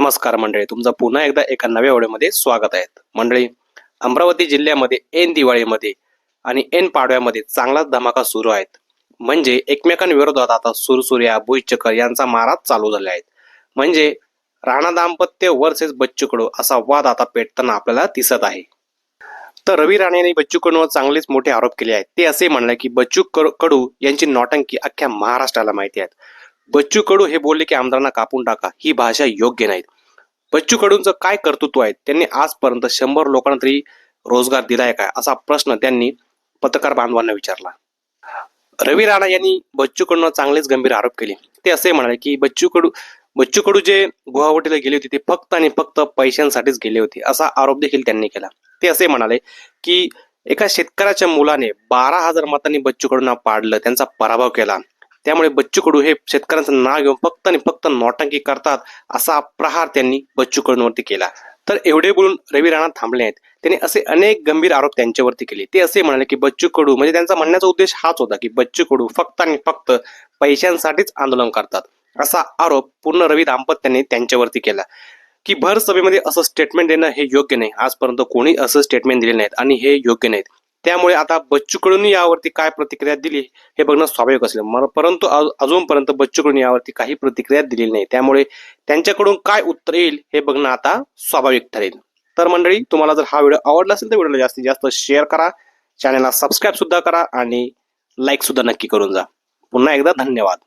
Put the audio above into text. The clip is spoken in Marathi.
नमस्कार मंडळी तुमचं पुन्हा एकदा एका नव्या व्हिडिओमध्ये स्वागत आहे. मंडळी अमरावती जिल्ह्यामध्ये ऐन दिवाळीमध्ये आणि ऐन पाडव्यामध्ये चांगलाच धमाका सुरू आहेत. म्हणजे एकमेकांविरोधात आता सुरसुर्या भुईचकर यांचा माराच चालू झाले आहेत. म्हणजे राणा दाम्पत्य वर्सेस बच्चू कडू असा वाद आता पेटताना आपल्याला दिसत आहे. तर रवी राणे यांनी बच्चू कडूवर चांगलेच मोठे आरोप केले आहेत. ते असे म्हणले की बच्चू कडू- कडू यांची नौटंकी अख्ख्या महाराष्ट्राला माहिती आहेत. बच्चू कडू हे बोलले की आमदारांना कापून टाका. ही भाषा योग्य नाही बच्चू कडूंचं काय कर्तृत्व आहे त्यांनी आजपर्यंत शंभर लोकांना तरी रोजगार दिलाय काय असा प्रश्न त्यांनी पत्रकार बांधवांना विचारला. रवी राणा यांनी बच्चू कडून चांगलेच गंभीर आरोप केले. ते असे म्हणाले की बच्चू कडू बच्चू कडू जे गुवाहाटीला गेले होते ते फक्त आणि फक्त पैशांसाठीच गेले होते असा आरोप देखील त्यांनी केला. ते असे म्हणाले की एका शेतकऱ्याच्या मुलाने बारा हजार मतांनी बच्चू कडूंना पाडलं त्यांचा पराभव केला. त्यामुळे बच्चू कडू हे शेतकऱ्यांचं नाव घेऊन फक्त आणि फक्त नौटंकी करतात असा प्रहार त्यांनी बच्चू कडूंवरती केला. तर एवढे बोलून रवी राणा थांबले आहेत. त्यांनी असे अनेक गंभीर आरोप त्यांच्यावरती केले. ते असे म्हणाले की बच्चू कडू म्हणजे त्यांचा म्हणण्याचा उद्देश हाच होता की बच्चू कडू फक्त आणि फक्त पैशांसाठीच आंदोलन करतात. असा आरोप पूर्ण रवी दाम्पत्याने त्यांच्यावरती केला. की भर सभेमध्ये असं स्टेटमेंट देणं हे योग्य नाही. आजपर्यंत कोणी असं स्टेटमेंट दिले नाहीत आणि हे योग्य नाहीत. त्यामुळे आता बच्चू यावरती काय प्रतिक्रिया दिली हे बघणं स्वाभाविक असेल. परंतु अजूनपर्यंत बच्चू कडून यावरती काही प्रतिक्रिया दिलेली नाही. त्यामुळे त्यांच्याकडून काय उत्तर येईल हे बघणं आता स्वाभाविक ठरेल. तर मंडळी तुम्हाला जर हा व्हिडिओ आवडला असेल तर व्हिडिओला जास्तीत जास्त शेअर करा. चॅनलला सबस्क्राईब सुद्धा करा आणि लाईक सुद्धा नक्की करून जा. पुन्हा एकदा धन्यवाद.